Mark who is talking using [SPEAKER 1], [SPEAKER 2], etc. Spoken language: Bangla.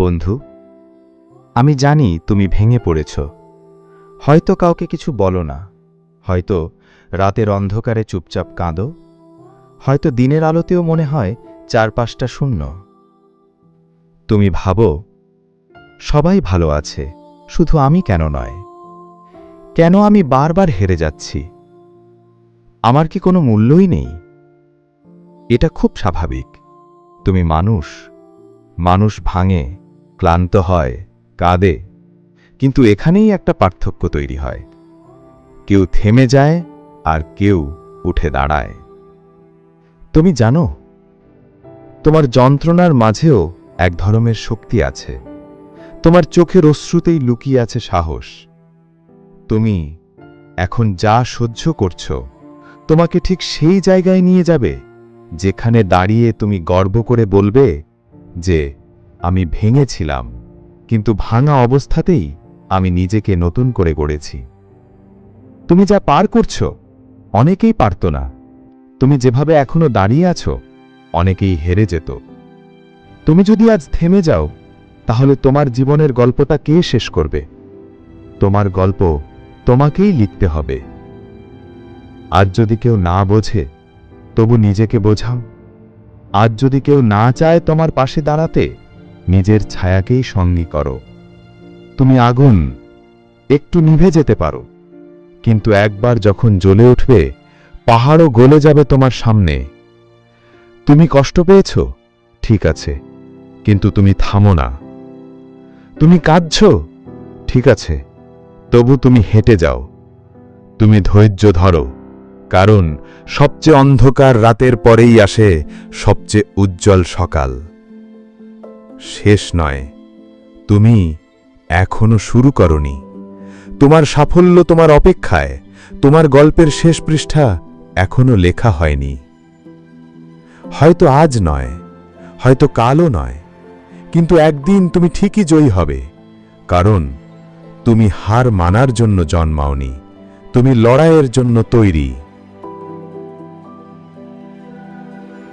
[SPEAKER 1] বন্ধু, আমি জানি তুমি ভেঙে পড়েছ। হয়তো কাউকে কিছু বলো না। হয়তো রাতের অন্ধকারে চুপচাপ কাঁদো। হয়তো দিনের আলোতেও মনে হয় চারপাশটা শূন্য। তুমি ভাবো, সবাই ভালো আছে, শুধু আমি কেন নয়? কেন আমি বারবার হেরে যাচ্ছি? আমার কি কোনো মূল্যই নেই? এটা খুব স্বাভাবিক। তুমি মানুষ মানুষ ভাঙে ক্লান্ত হয়, কাঁদে। কিন্তু এখানেই একটা পার্থক্য তৈরি হয়। কেউ থেমে যায় আর কেউ উঠে দাঁড়ায়। তুমি জানো, তোমার যন্ত্রণার মাঝেও এক ধরনের শক্তি আছে। তোমার চোখের অশ্রুতেই লুকিয়ে আছে সাহস। তুমি এখন যা সহ্য করছ, তোমাকে ঠিক সেই জায়গায় নিয়ে যাবে, যেখানে দাঁড়িয়ে তুমি গর্ব করে বলবে যে আমি ভেঙেছিলাম, কিন্তু ভাঙা অবস্থাতেই আমি নিজেকে নতুন করে গড়েছি। তুমি যা পার করছ, অনেকেই পারত না। তুমি যেভাবে এখনও দাঁড়িয়ে আছো, অনেকেই হেরে যেত। তুমি যদি আজ থেমে যাও, তাহলে তোমার জীবনের গল্পটা কে শেষ করবে? তোমার গল্প তোমাকেই লিখতে হবে। আজ যদি কেউ না বোঝে, তবু নিজেকে বোঝাও। আজ যদি কেউ না চায় তোমার পাশে দাঁড়াতে নিজের ছায়াকেই সঙ্গী করো। তুমি আগুন, একটু নিভে যেতে পারো। কিন্তু একবার যখন জ্বলে উঠবে, পাহাড়ও গলে যাবে তোমার সামনে। তুমি কষ্ট পেয়েছ? ঠিক আছে, কিন্তু তুমি থামো না। তুমি কাঁদছ? ঠিক আছে, তবু তুমি হেঁটে যাও। তুমি ধৈর্য ধরো, কারণ সবচেয়ে অন্ধকার রাতের পরেই আসে সবচেয়ে উজ্জ্বল সকাল। শেষ নয়। তুমি এখনও শুরু করনি। তোমার সাফল্য তোমার অপেক্ষায়। তোমার গল্পের শেষ পৃষ্ঠা এখনও লেখা হয়নি। হয়তো আজ নয়, হয়তো কালও নয়, কিন্তু একদিন তুমি ঠিকই জয়ী হবে, কারণ তুমি হার মানার জন্য জন্মাওনি, তুমি লড়াইয়ের জন্য তৈরি।